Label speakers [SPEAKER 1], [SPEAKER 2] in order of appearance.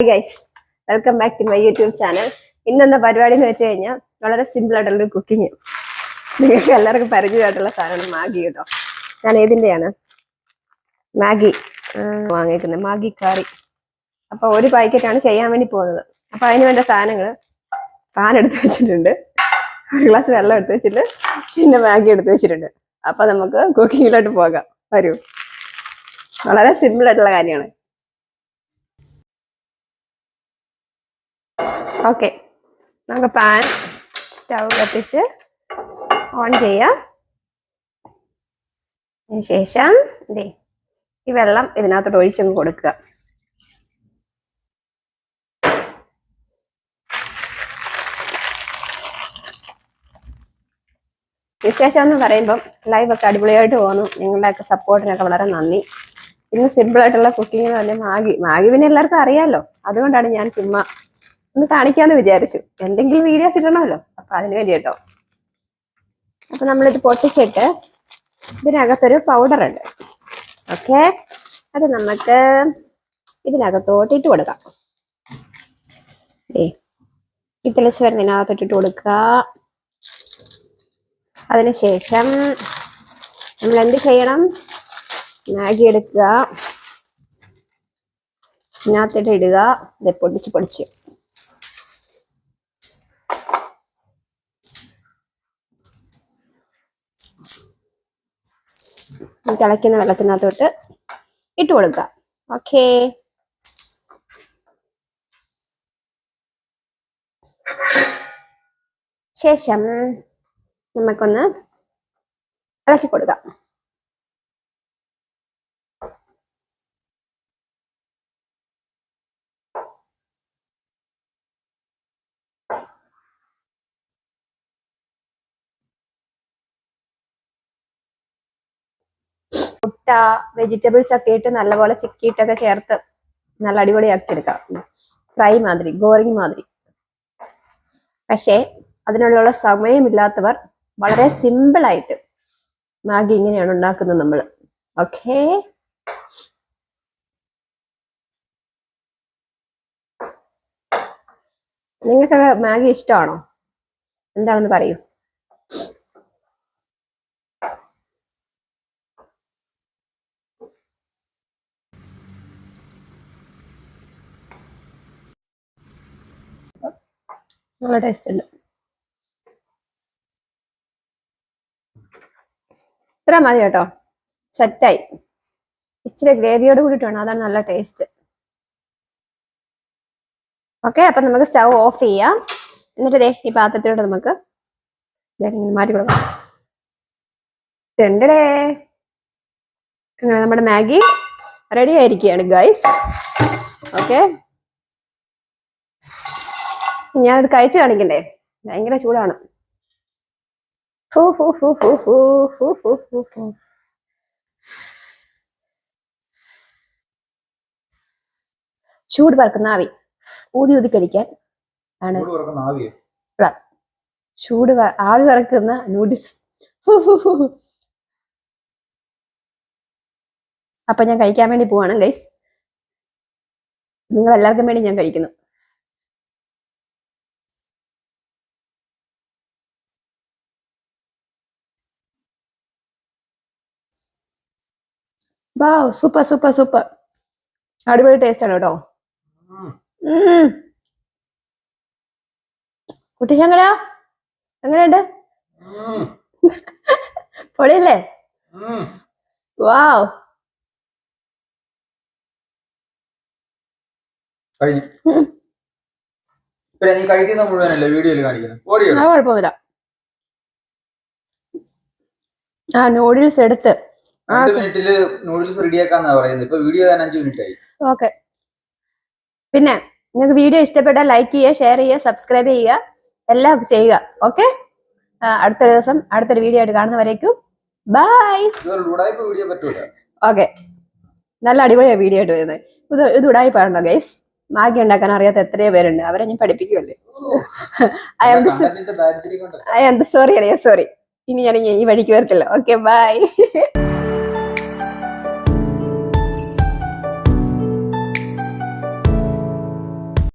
[SPEAKER 1] Guys welcome back to my YouTube channel ഇന്നെന്ന പരിപാടി എന്ന് വെച്ച് കഴിഞ്ഞാൽ വളരെ സിമ്പിൾ ആയിട്ടുള്ള ഒരു കുക്കിംഗ് നിങ്ങൾക്ക് എല്ലാവർക്കും പരിചയമായിട്ടുള്ള സാധനമാണ് മാഗി കേട്ടോ. ഞാൻ ഏതിന്റെയാണ് മാഗി വാങ്ങിക്കുന്നത് മാഗി കറി. അപ്പൊ ഒരു പാക്കറ്റാണ് ചെയ്യാൻ വേണ്ടി പോകുന്നത്. അപ്പൊ അതിന് വേണ്ട സാധനങ്ങൾ പാൻ എടുത്ത് വെച്ചിട്ടുണ്ട്. ഒരു ഗ്ലാസ് വെള്ളം എടുത്ത് വെച്ചിട്ട് പിന്നെ മാഗി എടുത്ത് വെച്ചിട്ടുണ്ട്. അപ്പൊ നമുക്ക് കുക്കിങ്ങിലോട്ട് പോകാം. വരൂ. വളരെ സിമ്പിൾ ആയിട്ടുള്ള കാര്യമാണ്. ഓക്കെ. നമുക്ക് പാൻ സ്റ്റൗ കത്തിച്ച് ഓൺ ചെയ്യാം. ശേഷം ഇതേ ഈ വെള്ളം ഇതിനകത്തോട്ട് ഒഴിച്ചങ്ങ് കൊടുക്കുക. വിശേഷം എന്ന് പറയുമ്പം ലൈവ് ഒക്കെ അടിപൊളിയായിട്ട് പോകുന്നു. നിങ്ങളുടെയൊക്കെ സപ്പോർട്ടിനൊക്കെ വളരെ നന്ദി. ഇന്ന് സിമ്പിളായിട്ടുള്ള കുക്കിംഗ് എന്ന് പറഞ്ഞാൽ മാഗി. മാഗി പിന്നെ എല്ലാവർക്കും അറിയാമല്ലോ അതുകൊണ്ടാണ് ഞാൻ ചുമ്മാ ഒന്ന് കാണിക്കാന്ന് വിചാരിച്ചു. എന്തെങ്കിലും വീഡിയോസ് ഇടണമല്ലോ. അപ്പൊ അതിന് വേണ്ടി കേട്ടോ അപ്പൊ നമ്മളിത് പൊട്ടിച്ചിട്ട് ഇതിനകത്തൊരു പൗഡർ ഉണ്ട്. ഓക്കെ അത് നമുക്ക് ഇതിനകത്തോട്ട് ഇട്ട് കൊടുക്കാം. ഏ വരുന്ന വരുന്നതിനകത്തോട്ട് ഇട്ട് കൊടുക്കുക. അതിനുശേഷം നമ്മൾ എന്ത് ചെയ്യണം? മാഗി എടുക്കുക. ഇതിനകത്തിട്ട് ഇടുക. ഇത് പൊടിച്ച് പൊടിച്ച്. തിളയ്ക്കുന്ന വെള്ളത്തിനകത്തോട്ട് ഇട്ട് കൊടുക്കുക. ഓക്കേ ശേഷം നമുക്കൊന്ന് ഇളക്കി കൊടുക്കാം. മുട്ട വെജിറ്റബിൾസ് ഒക്കെ ഇട്ട് നല്ലപോലെ ചിക്കിയിട്ടൊക്കെ ചേർത്ത് നല്ല അടിപൊളിയാക്കി എടുക്കാം. ഫ്രൈ മാതിരി ഗോറിങ് മാതിരി. പക്ഷേ അതിനുള്ള സമയമില്ലാത്തവർ വളരെ സിമ്പിൾ ആയിട്ട് മാഗി ഇങ്ങനെയാണ് ഉണ്ടാക്കുന്നത് നമ്മൾ ഓക്കേ? നിങ്ങൾക്കൊക്കെ മാഗി ഇഷ്ടമാണോ? എന്താണെന്ന് പറയൂ. നല്ല ടേസ്റ്റ് ഉണ്ട്. ഇത്ര മതി കേട്ടോ. സെറ്റായി ഇച്ചിരി ഗ്രേവിയോട് കൂടിയിട്ട് വേണം. അതാണ് നല്ല ടേസ്റ്റ് ഓക്കെ അപ്പം നമുക്ക് സ്റ്റൗ ഓഫ് ചെയ്യാം. എന്നിട്ട് ദേ ഈ പാത്രത്തിലോട്ട് നമുക്ക് മാറ്റി കൊടുക്കാം. രണ്ടടേ അങ്ങനെ നമ്മുടെ മാഗി റെഡി ആയിരിക്കുകയാണ് ഗൈസ് ഓക്കെ ഞാനത് കഴിച്ചു കാണിക്കണ്ടേ? ഭയങ്കര ചൂടാണ്. ചൂട് പറക്കുന്ന ആവി. ഊതി ഊതി കടിക്കാൻ ആണ്.
[SPEAKER 2] ചൂട്
[SPEAKER 1] ആവി പറക്കുന്ന നൂഡിൽസ് അപ്പൊ ഞാൻ കഴിക്കാൻ വേണ്ടി പോവാണ് ഗൈസ് നിങ്ങൾ എല്ലാവർക്കും വേണ്ടി ഞാൻ കഴിക്കുന്നു. വാ സൂപ്പർ സൂപ്പർ സൂപ്പർ അടിപൊളി ടേസ്റ്റ് ആണ് കേട്ടോ. ശങ്കര എങ്ങനെയുണ്ട്? പൊളിയല്ലേ? വാവ്
[SPEAKER 2] പിന്നെ നീ കഴിക്കുന്ന മുഴുവനല്ലേ വീഡിയോയിൽ കാണിക്കുന്നത്? ഓടിയോ?
[SPEAKER 1] ആ കുഴപ്പമൊന്നുമില്ല. ആ നൂഡിൽസ് എടുത്ത്.
[SPEAKER 2] രണ്ട് മിനിറ്റിൽ നൂഡിൽസ് റെഡിയാക്കാന്നാ പറയുന്നത് ഇപ്പൊ വീഡിയോ തന്നെ അഞ്ചു മിനിറ്റ് ആയി
[SPEAKER 1] ഓക്കെ. പിന്നെ നിങ്ങൾക്ക് വീഡിയോ ഇഷ്ടപ്പെട്ടാൽ ലൈക്ക് ചെയ്യുക ഷെയർ ചെയ്യുക സബ്സ്ക്രൈബ് ചെയ്യുക എല്ലാം ചെയ്യുക. ഓക്കെ? അടുത്തൊരു ദിവസം അടുത്തൊരു വീഡിയോ ആയിട്ട് കാണുന്നവരേക്കും ബൈ
[SPEAKER 2] വീഡിയോ പറ്റൂല.
[SPEAKER 1] ഓക്കെ. നല്ല അടിപൊളിയാണ് വീഡിയോ ആയിട്ട് വരുന്നത്. ഇത് ഇത് ഉടായി പാടണോ ഗൈസ് മാഗി ഉണ്ടാക്കാൻ അറിയാത്ത എത്രയോ പേരുണ്ട്. അവരെ ഞാൻ പഠിപ്പിക്കുമല്ലേ I am I am sorry അറിയാം സോറി ഇനി ഞാൻ ഈ വഴിക്ക് വരത്തില്ല. Okay bye